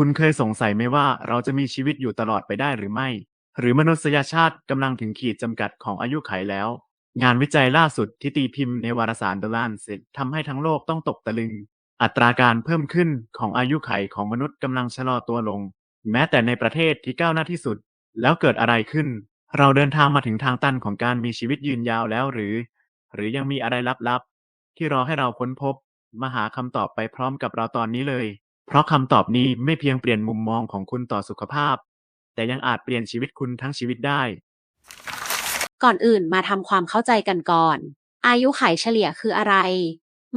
คุณเคยสงสัยไหมว่าเราจะมีชีวิตอยู่ตลอดไปได้หรือไม่ หรือมนุษยชาติกำลังถึงขีดจำกัดของอายุขัยแล้ว งานวิจัยล่าสุดที่ตีพิมพ์ในวารสาร The Lancet ทำให้ทั้งโลกต้องตกตะลึง อัตราการเพิ่มขึ้นของอายุขัยของมนุษย์กำลังชะลอตัวลง แม้แต่ในประเทศที่ก้าวหน้าที่สุด แล้วเกิดอะไรขึ้น เราเดินทางมาถึงทางตันของการมีชีวิตยืนยาวแล้วหรือ หรือยังมีอะไรลับๆที่รอให้เราค้นพบมาหาคำตอบไปพร้อมกับเราตอนนี้เลย เพราะคำตอบนี้ไม่เพียงเปลี่ยนมุมมองของคุณต่อสุขภาพ แต่ยังอาจเปลี่ยนชีวิตคุณทั้งชีวิตได้ ก่อนอื่นมาทำความเข้าใจกันก่อน อายุไขเฉลี่ยคืออะไร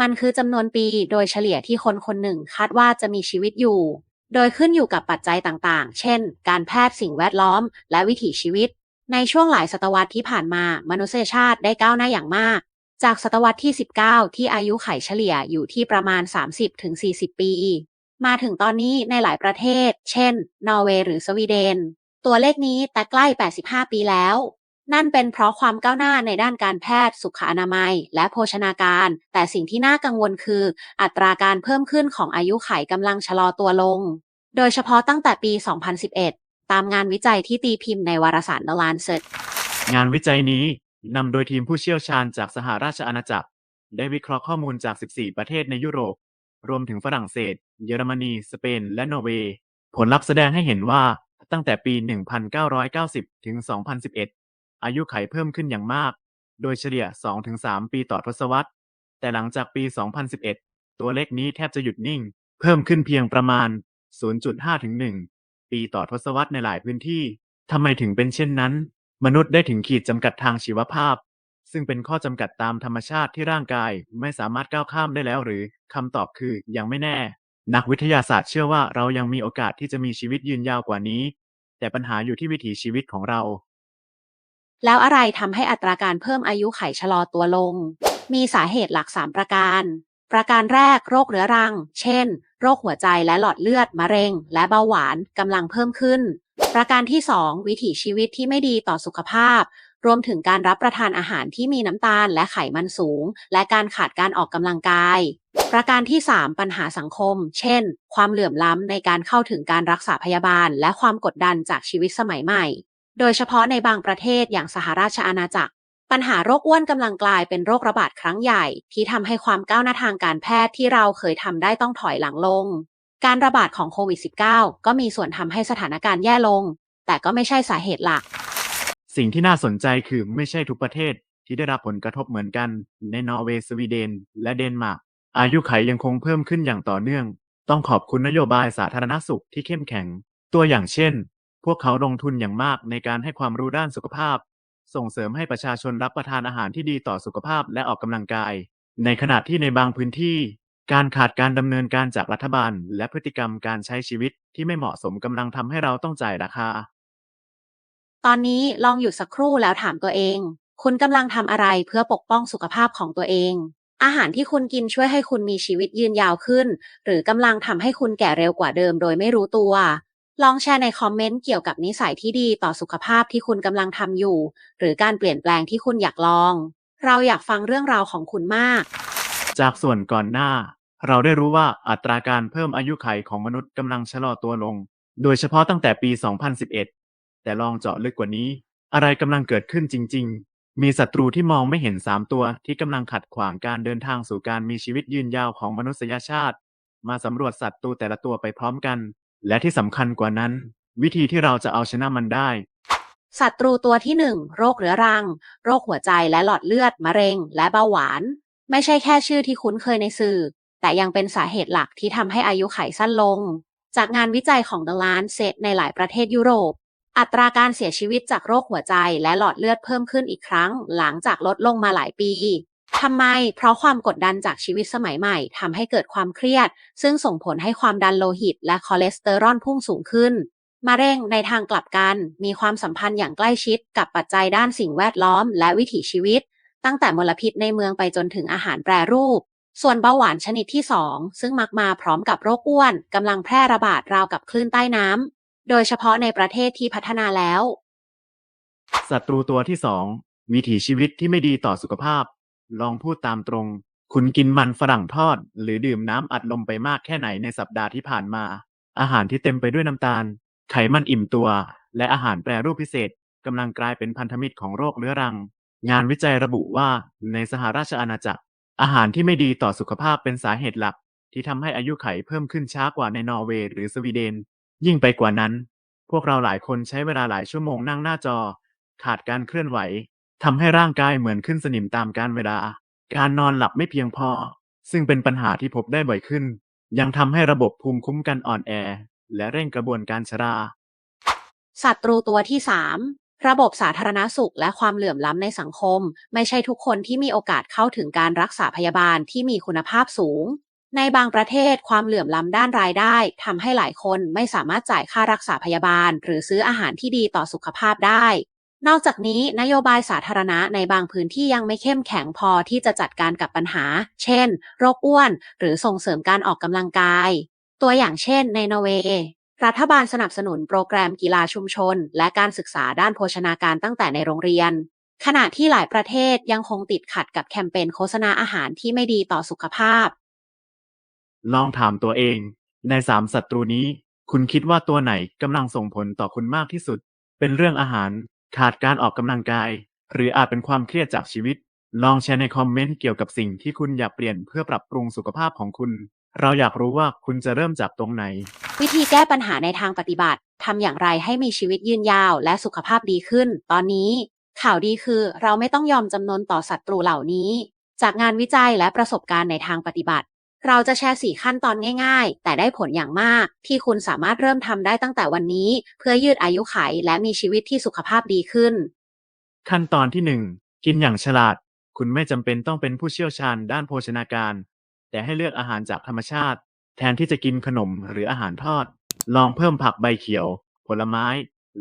มันคือจำนวนปีโดยเฉลี่ยที่คนคนหนึ่งคาดว่าจะมีชีวิตอยู่ โดยขึ้นอยู่กับปัจจัยต่างๆ เช่น การแพทย์สิ่งแวดล้อม และวิถีชีวิต ในช่วงหลายศตวรรษที่ผ่านมา มนุษยชาติได้ก้าวหน้าอย่างมาก จากศตวรรษที่ 19 ที่อายุไขเฉลี่ยอยู่ที่ประมาณ 30-40 ปี มาถึงตอนนี้ในหลายประเทศ เช่น นอร์เวย์หรือสวีเดน ตัวเลขนี้แต่ใกล้ 85 ปีแล้ว นั่นเป็นเพราะความก้าวหน้าในด้านการแพทย์ สุขอนามัย และโภชนาการ แต่สิ่งที่น่ากังวลคือ อัตราการเพิ่มขึ้นของอายุไขกำลังชะลอตัวลง โดยเฉพาะตั้งแต่ปี 2011 ตามงานวิจัยที่ตีพิมพ์ในวารสาร The Lancet งานวิจัยนี้นำโดยทีมผู้เชี่ยวชาญจากสหราชอาณาจักร ได้วิเคราะห์ข้อมูลจาก 14 ประเทศในยุโรป รวมถึงฝรั่งเศส เยอรมนี สเปน และนอร์เวย์ ผลลัพธ์แสดงให้เห็นว่าตั้งแต่ปี 1990 ถึง 2011 อายุไขเพิ่มขึ้นอย่างมาก โดยเฉลี่ย 2-3 ปีต่อทศวรรษ แต่หลังจากปี 2011 ตัวเลขนี้แทบจะหยุดนิ่ง เพิ่มขึ้นเพียงประมาณ 0.5-1 ปีต่อทศวรรษในหลายพื้นที่ ทำไมถึงเป็นเช่นนั้น มนุษย์ได้ถึงขีดจำกัดทางชีวภาพ ซึ่งเป็นข้อจำกัดตามธรรมชาติที่ร่างกายไม่สามารถก้าวข้ามได้แล้วหรือคำตอบคือยังไม่แน่ นักวิทยาศาสตร์เชื่อว่าเรายังมีโอกาสที่จะมีชีวิตยืนยาวกว่านี้ แต่ปัญหาอยู่ที่วิถีชีวิตของเรา แล้วอะไรทำให้อัตราการเพิ่มอายุไขชะลอตัวลง มีสาเหตุหลัก 3 ประการ ประการแรกโรคเรื้อรัง เช่น โรคหัวใจและหลอดเลือด มะเร็ง และเบาหวานกำลังเพิ่มขึ้น ประการที่ 2 วิถีชีวิตที่ไม่ดีต่อสุขภาพ รวมถึงการรับประทานอาหารที่มีน้ำตาลและไขมันสูง และการขาดการออกกำลังกาย ประการที่ 3 ปัญหาสังคม เช่น ความเหลื่อมล้ำในการเข้าถึงการรักษาพยาบาล และความกดดันจากชีวิตสมัยใหม่ โดยเฉพาะในบางประเทศอย่างสหราชอาณาจักร ปัญหาโรคอ้วนกำลังกลายเป็นโรคระบาดครั้งใหญ่ ที่ทำให้ความก้าวหน้าทางการแพทย์ที่เราเคยทำได้ต้องถอยหลังลง การระบาดของโควิด -19 ก็มีส่วนทำให้สถานการณ์แย่ลง แต่ก็ไม่ใช่สาเหตุหลัก สิ่งที่น่าสนใจคือไม่ใช่ทุกประเทศที่ได้รับผลกระทบเหมือนกัน ในนอร์เวย์สวีเดน และเดนมาร์กอายุไขยังคงเพิ่มขึ้นอย่างต่อเนื่อง ต้องขอบคุณนโยบายสาธารณสุขที่เข้มแข็ง ตัวอย่างเช่น พวกเขาลงทุนอย่างมากในการให้ความรู้ด้านสุขภาพ ส่งเสริมให้ประชาชนรับประทานอาหารที่ดีต่อสุขภาพและออกกำลังกาย ในขณะที่ในบางพื้นที่ การขาดการดำเนินการจากรัฐบาล และพฤติกรรมการใช้ชีวิตที่ไม่เหมาะสมกำลังทำให้เราต้องจ่ายราคา ตอนนี้ลองหยุดสักครู่แล้วถามตัวเอง คุณกำลังทำอะไรเพื่อปกป้องสุขภาพของตัวเอง อาหารที่คุณกินช่วยให้คุณมีชีวิตยืนยาวขึ้น หรือกำลังทำให้คุณแก่เร็วกว่าเดิมโดยไม่รู้ตัว ลองแชร์ในคอมเมนต์เกี่ยวกับนิสัยที่ดีต่อสุขภาพที่คุณกำลังทำอยู่ หรือการเปลี่ยนแปลงที่คุณอยากลอง เราอยากฟังเรื่องราวของคุณมาก จากส่วนก่อนหน้า เราได้รู้ว่าอัตราการเพิ่มอายุไขของมนุษย์กำลังชะลอตัวลง โดยเฉพาะตั้งแต่ปี 2011 แต่ลองเจาะลึกกว่านี้ อะไรกำลังเกิดขึ้นจริง ๆ มีศัตรูที่มองไม่เห็น3ตัวที่กำลังขัดขวางการเดินทางสู่การมีชีวิตยืนยาวของมนุษยชาติ มาสำรวจสัตว์ตัวแต่ละตัวไปพร้อมกัน และที่สำคัญกว่านั้น วิธีที่เราจะเอาชนะมันได้ศัตรูตัวที่ 1 โรคเรื้อรัง โรคหัวใจและหลอดเลือด มะเร็ง และเบาหวาน ไม่ใช่แค่ชื่อที่คุ้นเคยในสื่อ แต่ยังเป็นสาเหตุหลักที่ทำให้อายุไขสั้นลง จากงานวิจัยของ The Lancet ในหลายประเทศยุโรป อัตราการเสียชีวิตจากโรคหัวใจและหลอดเลือดเพิ่มขึ้นอีกครั้ง หลังจากลดลงมาหลายปีทำไม เพราะความกดดันจากชีวิตสมัยใหม่ทำให้เกิดความเครียด ซึ่งส่งผลให้ความดันโลหิต และคอเลสเตอรอลพุ่งสูงขึ้นมะเร็งในทางกลับกัน มีความสัมพันธ์อย่างใกล้ชิดกับปัจจัยด้านสิ่งแวดล้อม และวิถีชีวิต ตั้งแต่มลพิษในเมืองไปจนถึงอาหารแปรรูป ส่วนเบาหวานชนิดที่ 2 ซึ่งมักมาพร้อมกับโรคอ้วนกำลังแพร่ระบาดราวกับคลื่นใต้น้ำ โดยเฉพาะในประเทศที่พัฒนาแล้ว ศัตรูตัวที่สองวิถีชีวิตที่ไม่ดีต่อสุขภาพ ลองพูดตามตรง คุณกินมันฝรั่งทอด หรือดื่มน้ำอัดลมไปมากแค่ไหนในสัปดาห์ที่ผ่านมา อาหารที่เต็มไปด้วยน้ำตาล ไขมันอิ่มตัว และอาหารแปรรูปพิเศษกำลังกลายเป็นพันธมิตรของโรคเรื้อรัง งานวิจัยระบุว่าในสหราชอาณาจักร อาหารที่ไม่ดีต่อสุขภาพเป็นสาเหตุหลัก ที่ทำให้อายุไขเพิ่มขึ้นช้ากว่าในนอร์เวย์หรือสวีเดน ยิ่งไปกว่านั้น พวกเราหลายคนใช้เวลาหลายชั่วโมงนั่งหน้าจอ ขาดการเคลื่อนไหวทำให้ร่างกายเหมือนขึ้นสนิมตามกาลเวลา การนอนหลับไม่เพียงพอ ซึ่งเป็นปัญหาที่พบได้บ่อยขึ้น ยังทำให้ระบบภูมิคุ้มกันอ่อนแอ และเร่งกระบวนการชราศัตรูตัวที่3ระบบสาธารณสุขและความเหลื่อมล้ำในสังคม ไม่ใช่ทุกคนที่มีโอกาสเข้าถึงการรักษาพยาบาลที่มีคุณภาพสูง ในบางประเทศความเหลื่อมล้ำด้านรายได้ทำให้หลายคนไม่สามารถจ่ายค่ารักษาพยาบาล หรือซื้ออาหารที่ดีต่อสุขภาพได้ นอกจากนี้นโยบายสาธารณะในบางพื้นที่ยังไม่เข้มแข็งพอที่จะจัดการกับปัญหา เช่น โรคอ้วน หรือส่งเสริมการออกกำลังกาย ตัวอย่างเช่น ในนอร์เวย์รัฐบาลสนับสนุนโปรแกรมกีฬาชุมชน และการศึกษาด้านโภชนาการตั้งแต่ในโรงเรียน ขณะที่หลายประเทศยังคงติดขัดกับแคมเปญโฆษณาอาหารที่ไม่ดีต่อสุขภาพ ลองถามตัวเอง ในสามศัตรูนี้ คุณคิดว่าตัวไหนกำลังส่งผลต่อคุณมากที่สุด เป็นเรื่องอาหาร ขาดการออกกำลังกาย หรืออาจเป็นความเครียดจากชีวิต ลองแชร์ในคอมเมนต์เกี่ยวกับสิ่งที่คุณอยากเปลี่ยนเพื่อปรับปรุงสุขภาพของคุณ เราอยากรู้ว่าคุณจะเริ่มจากตรงไหน วิธีแก้ปัญหาในทางปฏิบัติทำอย่างไรให้มีชีวิตยืนยาวและสุขภาพดีขึ้น ตอนนี้ ข่าวดีคือเราไม่ต้องยอมจำนนต่อศัตรูเหล่านี้ จากงานวิจัยและประสบการณ์ในทางปฏิบัติ เราจะแชร์สี่ขั้นตอนง่ายๆ แต่ได้ผลอย่างมาก ที่คุณสามารถเริ่มทำได้ตั้งแต่วันนี้ เพื่อยืดอายุขัยและมีชีวิตที่สุขภาพดีขึ้น ขั้นตอนที่หนึ่งกินอย่างฉลาด คุณไม่จำเป็นต้องเป็นผู้เชี่ยวชาญด้านโภชนาการ แต่ให้เลือกอาหารจากธรรมชาติ แทนที่จะกินขนมหรืออาหารทอด ลองเพิ่มผักใบเขียว ผลไม้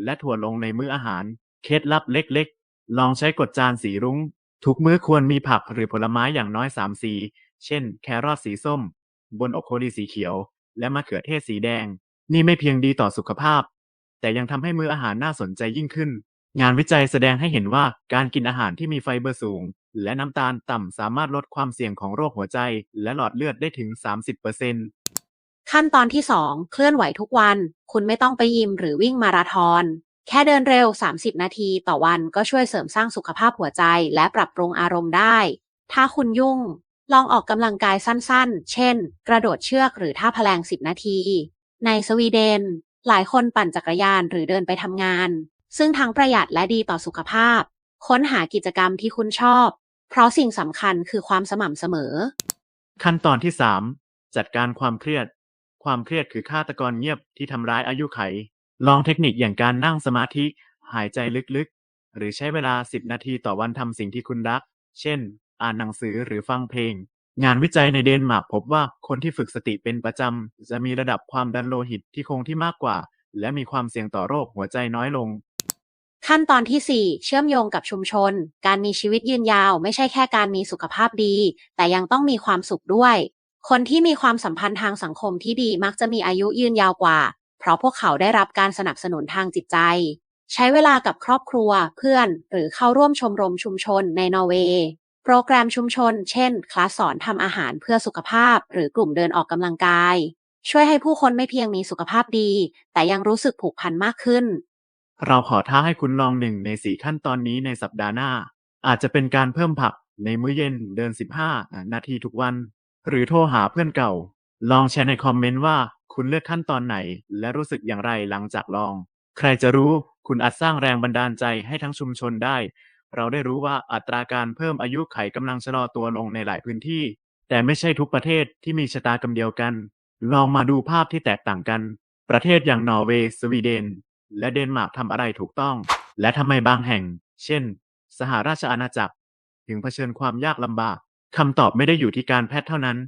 และถั่วลงในมื้ออาหาร เคล็ดลับเล็กๆ ลองใช้กดจานสีรุง้ง ทุกมื้อควรมีผักหรือผลไม้อย่างน้อยสามสี เช่น แครอทสีส้ม บนโอโคลีสีเขียว และมะเขือเทศสีแดง นี่ไม่เพียงดีต่อสุขภาพ แต่ยังทำให้มื้ออาหารน่าสนใจยิ่งขึ้น งานวิจัยแสดงให้เห็นว่าการกินอาหารที่มีไฟเบอร์สูง และน้ำตาลต่ำสามารถลดความเสี่ยงของโรคหัวใจ และหลอดเลือดได้ถึง 30%ขั้นตอนที่ 2 เคลื่อนไหวทุกวัน คุณไม่ต้องไปยิมหรือวิ่งมาราธอนแค่เดินเร็ว 30 นาทีต่อวันก็ช่วยเสริมสร้างสุขภาพหัวใจ และปรับปรุงอารมณ์ได้ ถ้าคุณยุ่ง ลองออกกำลังกายสั้นๆ เช่น กระโดดเชือกหรือท่าแพลง 10 นาที ในสวีเดน หลายคนปั่นจักรยานหรือเดินไปทำงาน ซึ่งทั้งประหยัดและดีต่อสุขภาพ ค้นหากิจกรรมที่คุณชอบ เพราะสิ่งสำคัญคือความสม่ำเสมอ ขั้นตอนที่ 3 จัดการความเครียด ความเครียดคือฆาตกรเงียบที่ทำร้ายอายุไข ลองเทคนิคอย่างการนั่งสมาธิ หายใจลึกๆ หรือใช้เวลา 10 นาทีต่อวันทำสิ่งที่คุณรัก เช่น อ่านหนังสือหรือฟังเพลง งานวิจัยในเดนมาร์กพบว่าคนที่ฝึกสติเป็นประจำ จะมีระดับความดันโลหิตที่คงที่มากกว่า และมีความเสี่ยงต่อโรคหัวใจน้อยลง ขั้นตอนที่ 4 เชื่อมโยงกับชุมชน การมีชีวิตยืนยาวไม่ใช่แค่การมีสุขภาพดี แต่ยังต้องมีความสุขด้วย คนที่มีความสัมพันธ์ทางสังคมที่ดีมักจะมีอายุยืนยาวกว่า เพราะพวกเขาได้รับการสนับสนุนทางจิตใจใช้เวลากับครอบครัว เพื่อน หรือเข้าร่วมชมรมชุมชนในนอร์เวย์ รแกรมชุมชน เช่น คลาสสอนทำอาหารเพื่อสุขภาพ หรือกลุ่มเดินออกกำลังกาย ช่วยให้ผู้คนไม่เพียงมีสุขภาพดี แต่ยังรู้สึกผูกพันมากขึ้น เราขอท้าให้คุณลองหนึ่งในสี่ขั้นตอนนี้ในสัปดาห์หน้า อาจจะเป็นการเพิ่มผักในมื้อเย็นเดิน 15 นาทีทุกวัน หรือโทรหาเพื่อนเก่า ลองแชร์ในคอมเมนต์ว่าคุณเลือกขั้นตอนไหน และรู้สึกอย่างไรหลังจากลอง ใครจะรู้คุณอาจสร้างแรงบันดาลใจให้ทั้งชุมชนได้ เราได้รู้ว่าอัตราการเพิ่มอายุไขกำลังชะลอตัวลงในหลายพื้นที่ แต่ไม่ใช่ทุกประเทศที่มีชะตากรรมเดียวกัน ลองมาดูภาพที่แตกต่างกัน ประเทศอย่างนอร์เวย์สวีเดน และเดนมาร์กทำอะไรถูกต้อง และทำไมบางแห่ง เช่น สหราชอาณาจักร ถึงเผชิญความยากลำบากคำตอบไม่ได้อยู่ที่การแพทย์เท่านั้น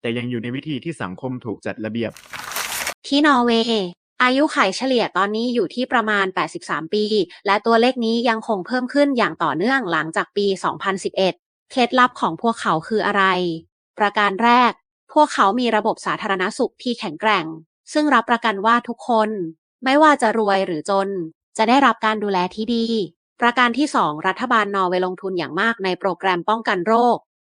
แต่ยังอยู่ในวิธีที่สังคมถูกจัดระเบียบ ที่นอร์เวย์ อายุไขเฉลี่ยตอนนี้อยู่ที่ประมาณ 83 ปี และตัวเลขนี้ยังคงเพิ่มขึ้นอย่างต่อเนื่องหลังจากปี 2011 เคล็ดลับของพวกเขาคืออะไร ประการแรก พวกเขามีระบบสาธารณสุขที่แข็งแกร่ง ซึ่งรับประกันว่าทุกคน ไม่ว่าจะรวยหรือจน จะได้รับการดูแลที่ดี ประการที่ 2 รัฐบาลนอร์เวย์ลงทุนอย่างมากในโปรแกรมป้องกันโรค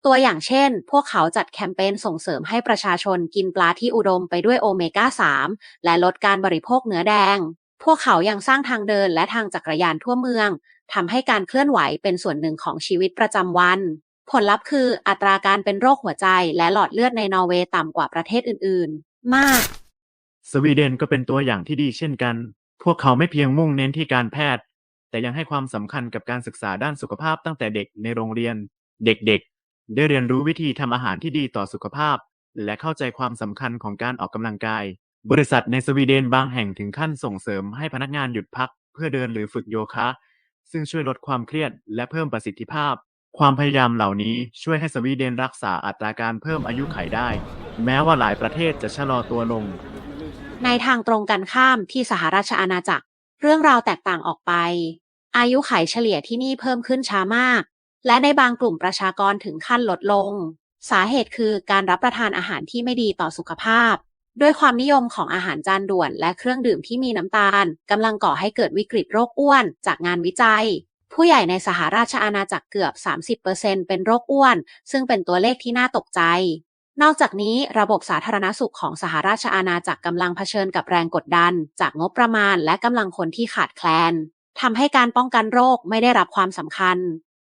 ตัวอย่างเช่น พวกเขาจัดแคมเปญส่งเสริมให้ประชาชนกินปลาที่อุดมไปด้วยโอเมก้า 3 และลดการบริโภคเนื้อแดง พวกเขายังสร้างทางเดินและทางจักรยานทั่วเมืองทำให้การเคลื่อนไหวเป็นส่วนหนึ่งของชีวิตประจำวัน ผลลัพธ์คืออัตราการเป็นโรคหัวใจและหลอดเลือดในนอร์เวย์ต่ำกว่าประเทศอื่น ๆ มาก สวีเดนก็เป็นตัวอย่างที่ดีเช่นกัน พวกเขาไม่เพียงมุ่งเน้นที่การแพทย์ แต่ยังให้ความสำคัญกับการศึกษาด้านสุขภาพตั้งแต่เด็กในโรงเรียน เด็กๆ ได้เรียนรู้วิธีทำอาหารที่ดีต่อสุขภาพ และเข้าใจความสำคัญของการออกกำลังกาย บริษัทในสวีเดนบางแห่งถึงขั้นส่งเสริมให้พนักงานหยุดพัก เพื่อเดินหรือฝึกโยคะ ซึ่งช่วยลดความเครียดและเพิ่มประสิทธิภาพ ความพยายามเหล่านี้ช่วยให้สวีเดนรักษาอัตราการเพิ่มอายุไขได้ แม้ว่าหลายประเทศจะชะลอตัวลง ในทางตรงกันข้ามที่สหราชอาณาจักร เรื่องราวแตกต่างออกไป อายุไขเฉลี่ยที่นี่เพิ่มขึ้นช้ามาก และในบางกลุ่มประชากรถึงขั้นลดลง สาเหตุคือการรับประทานอาหารที่ไม่ดีต่อสุขภาพ ด้วยความนิยมของอาหารจานด่วน และเครื่องดื่มที่มีน้ำตาลกำลังก่อให้เกิดวิกฤตโรคอ้วน จากงานวิจัย ผู้ใหญ่ในสหราชอาณาจักรเกือบ 30%เป็นโรคอ้วน ซึ่งเป็นตัวเลขที่น่าตกใจนอกจากนี้ระบบสาธารณสุขของสหราชอาณาจักรกำลังเผชิญกับแรงกดดัน จากงบประมาณและกำลังคนที่ขาดแคลนทำให้การป้องกันโรคไม่ได้รับความสำคัญ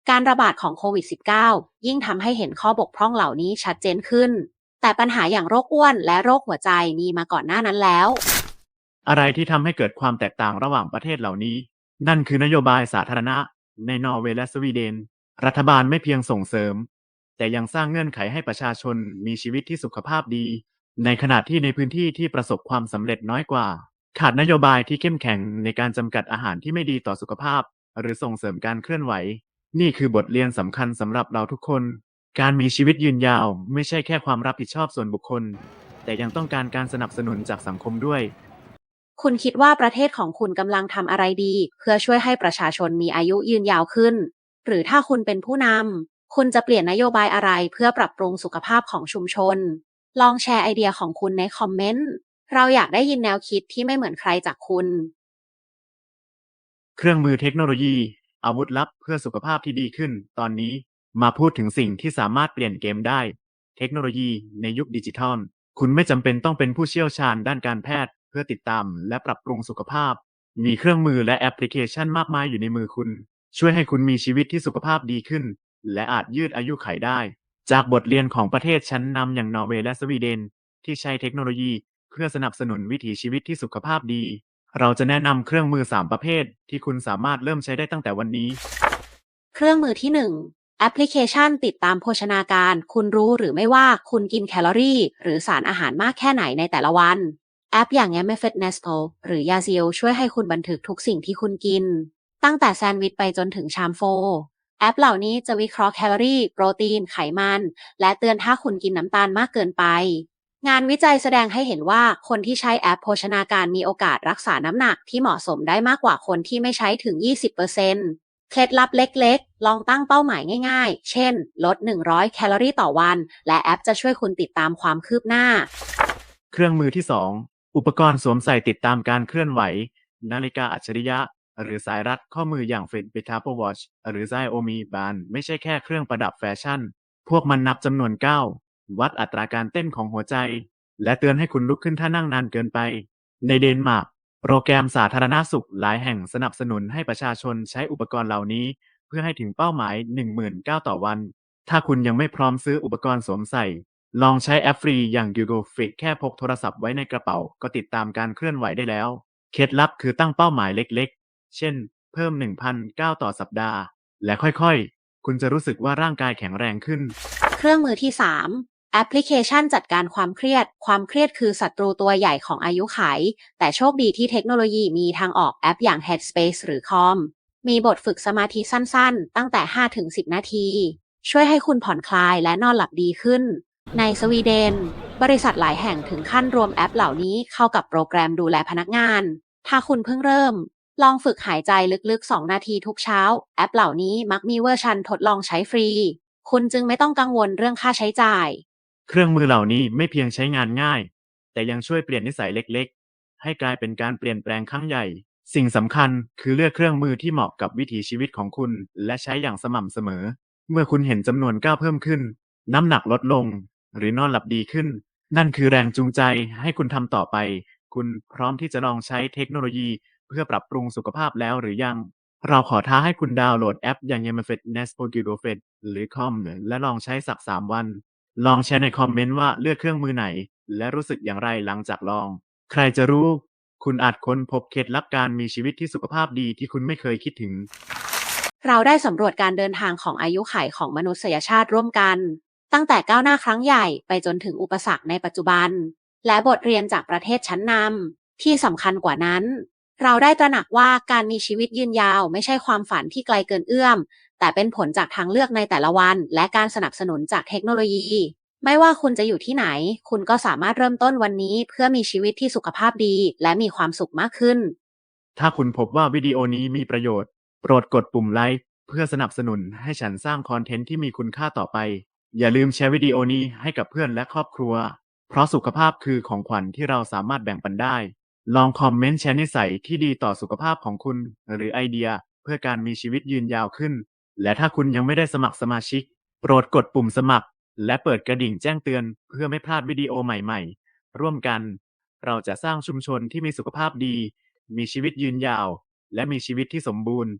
การระบาดของโควิด -19 ยิ่งทำให้เห็นข้อบกพร่องเหล่านี้ชัดเจนขึ้น แต่ปัญหาอย่างโรคอ้วนและโรคหัวใจมีมาก่อนหน้านั้นแล้ว อะไรที่ทำให้เกิดความแตกต่างระหว่างประเทศเหล่านี้ นั่นคือนโยบายสาธารณะ ในนอร์เวย์และสวีเดน รัฐบาลไม่เพียงส่งเสริม แต่ยังสร้างเงื่อนไขให้ประชาชนมีชีวิตที่สุขภาพดี ในขณะที่ในพื้นที่ที่ประสบความสำเร็จน้อยกว่า ขาดนโยบายที่เข้มแข็งในการจำกัดอาหารที่ไม่ดีต่อสุขภาพ หรือส่งเสริมการเคลื่อนไหว นี่คือบทเรียนสำคัญสำหรับเราทุกคน การมีชีวิตยืนยาว ไม่ใช่แค่ความรับผิดชอบส่วนบุคคล แต่ยังต้องการการสนับสนุนจากสังคมด้วย คุณคิดว่าประเทศของคุณกำลังทำอะไรดี เพื่อช่วยให้ประชาชนมีอายุยืนยาวขึ้น หรือถ้าคุณเป็นผู้นำคุณจะเปลี่ยนนโยบายอะไรเพื่อปรับปรุงสุขภาพของชุมชน ลองแชร์ไอเดียของคุณในคอมเมนต์เราอยากได้ยินแนวคิดที่ไม่เหมือนใครจากคุณ เครื่องมือเทคโนโลยี อาวุธลับเพื่อสุขภาพที่ดีขึ้น ตอนนี้มาพูดถึงสิ่งที่สามารถเปลี่ยนเกมได้ เทคโนโลยีในยุคดิจิทัล คุณไม่จำเป็นต้องเป็นผู้เชี่ยวชาญด้านการแพทย์ เพื่อติดตาม และปรับปรุงสุขภาพ มีเครื่องมือและแอปพลิเคชันมากมายอยู่ในมือคุณ ช่วยให้คุณมีชีวิตที่สุขภาพดีขึ้น และอาจยืดอายุขัยได้ จากบทเรียนของประเทศชั้นนำอย่างนอร์เวย์และสวีเดน ที่ใช้เทคโนโลยี เพื่อสนับสนุนวิถีชีวิตที่สุขภาพดี เราจะแนะนำเครื่องมือ 3 ประเภท ที่คุณสามารถเริ่มใช้ได้ตั้งแต่วันนี้ เครื่องมือที่ 1 แอปพลิเคชันติดตามโภชนาการ คุณรู้หรือไม่ว่าคุณกินแคลอรี่ หรือสารอาหารมากแค่ไหนในแต่ละวัน แอปอย่าง m f i t n e s t a l หรือยาซิลช่วยให้คุณบันทึกทุกสิ่งที่คุณกิน ตั้งแต่แซนด์วิชไปจนถึงชามโฟ แอปเหล่านี้จะวิเคราะห์แคลอรี่ โปรตีน ไขมัน และเตือนถ้าคุณกินน้ำตาลมากเกินไป งานวิจัยแสดงให้เห็นว่าคนที่ใช้แอปโภชนาการมีโอกาสรักษาน้ำหนักที่เหมาะสมได้มากกว่าคนที่ไม่ใช้ถึง 20%เคล็ดลับเล็กๆ ลองตั้งเป้าหมายง่ายๆ เช่น ลด 100 แคลอรี่ต่อวัน และแอปจะช่วยคุณติดตามความคืบหน้า เครื่องมือที่ 2 อุปกรณ์สวมใส่ติดตามการเคลื่อนไหว นาฬิกาอัจฉริยะ หรือสายรัดข้อมืออย่าง Fitbit Apple Watch หรือ Xiaomi Band ไม่ใช่แค่เครื่องประดับแฟชั่น พวกมันนับจำนวนก้าว วัดอัตราการเต้นของหัวใจ และเตือนให้คุณลุกขึ้นถ้านั่งนานเกินไป ในเดนมาร์กโปรแกรมสาธารณสุขหลายแห่งสนับสนุนให้ประชาชนใช้อุปกรณ์เหล่านี้ เพื่อให้ถึงเป้าหมาย 19,000ต่อวัน ถ้าคุณยังไม่พร้อมซื้ออุปกรณ์สวมใส่ ลองใช้แอปฟรีอย่าง Google Fit แค่พกโทรศัพท์ไว้ในกระเป๋าก็ติดตามการเคลื่อนไหวได้แล้ว เคล็ดลับคือตั้งเป้าหมายเล็กๆ เช่น เพิ่ม 1,000ก้าวต่อสัปดาห์ และค่อยๆ คุณจะรู้สึกว่าร่างกายแข็งแรงขึ้น เครื่องมือที่3 แอปพลิเคชันจัดการความเครียด ความเครียดคือศัตรูตัวใหญ่ของอายุไข แต่โชคดีที่เทคโนโลยีมีทางออกแอปอย่าง Headspace หรือ Calm มีบทฝึกสมาธิสั้นๆ ตั้งแต่ 5-10 นาที ช่วยให้คุณผ่อนคลายและนอนหลับดีขึ้น ในสวีเดน บริษัทหลายแห่งถึงขั้นรวมแอปเหล่านี้เข้ากับโปรแกรมดูแลพนักงาน ถ้าคุณเพิ่งเริ่ม ลองฝึกหายใจลึกๆ 2 นาทีทุกเช้า แอปเหล่านี้มักมีเวอร์ชันทดลองใช้ฟรี คุณจึงไม่ต้องกังวลเรื่องค่าใช้จ่าย เครื่องมือเหล่านี้ไม่เพียงใช้งานง่าย แต่ยังช่วยเปลี่ยนนิสัยเล็กๆ ให้กลายเป็นการเปลี่ยนแปลงครั้งใหญ่ สิ่งสำคัญคือเลือกเครื่องมือที่เหมาะกับวิถีชีวิตของคุณ และใช้อย่างสม่ำเสมอ เมื่อคุณเห็นจำนวนก้าวเพิ่มขึ้น น้ำหนักลดลง หรือนอนหลับดีขึ้น นั่นคือแรงจูงใจให้คุณทำต่อไป คุณพร้อมที่จะลองใช้เทคโนโลยี เพื่อปรับปรุงสุขภาพแล้วหรือยัง เราขอท้าให้คุณดาวน์โหลดแอปอย่าง y a m a f e t n e s p o g i r o f e t หรือ COM และลองใช้สัก 3 วัน ลองแชร์ในคอมเมนต์ว่าเลือกเครื่องมือไหน และรู้สึกอย่างไรหลังจากลอง ใครจะรู้ คุณอาจค้นพบเคล็ดลับการมีชีวิตที่สุขภาพดีที่คุณไม่เคยคิดถึง เราได้สำรวจการเดินทางของอายุขัยของมนุษยชาติร่วมกัน ตั้งแต่ก้าวหน้าครั้งใหญ่ไปจนถึงอุปสรรคในปัจจุบัน และบทเรียนจากประเทศชั้นนำที่สำคัญกว่านั้น เราได้ตระหนักว่าการมีชีวิตยืนยาวไม่ใช่ความฝันที่ไกลเกินเอื้อม แต่เป็นผลจากทางเลือกในแต่ละวัน และการสนับสนุนจากเทคโนโลยี ไม่ว่าคุณจะอยู่ที่ไหน คุณก็สามารถเริ่มต้นวันนี้เพื่อมีชีวิตที่สุขภาพดี และมีความสุขมากขึ้น ถ้าคุณพบว่าวิดีโอนี้มีประโยชน์ โปรดกดปุ่มไลค์เพื่อสนับสนุนให้ฉันสร้างคอนเทนต์ที่มีคุณค่าต่อไป อย่าลืมแชร์วิดีโอนี้ให้กับเพื่อนและครอบครัว เพราะสุขภาพคือของขวัญที่เราสามารถแบ่งปันได้ ลองคอมเมนต์แชร์นิสัยที่ดีต่อสุขภาพของคุณ หรือไอเดีย เพื่อการมีชีวิตยืนยาวขึ้น และถ้าคุณยังไม่ได้สมัครสมาชิก โปรดกดปุ่มสมัคร และเปิดกระดิ่งแจ้งเตือนเพื่อไม่พลาดวิดีโอใหม่ๆ ร่วมกัน เราจะสร้างชุมชนที่มีสุขภาพดี มีชีวิตยืนยาว และมีชีวิตที่สมบูรณ์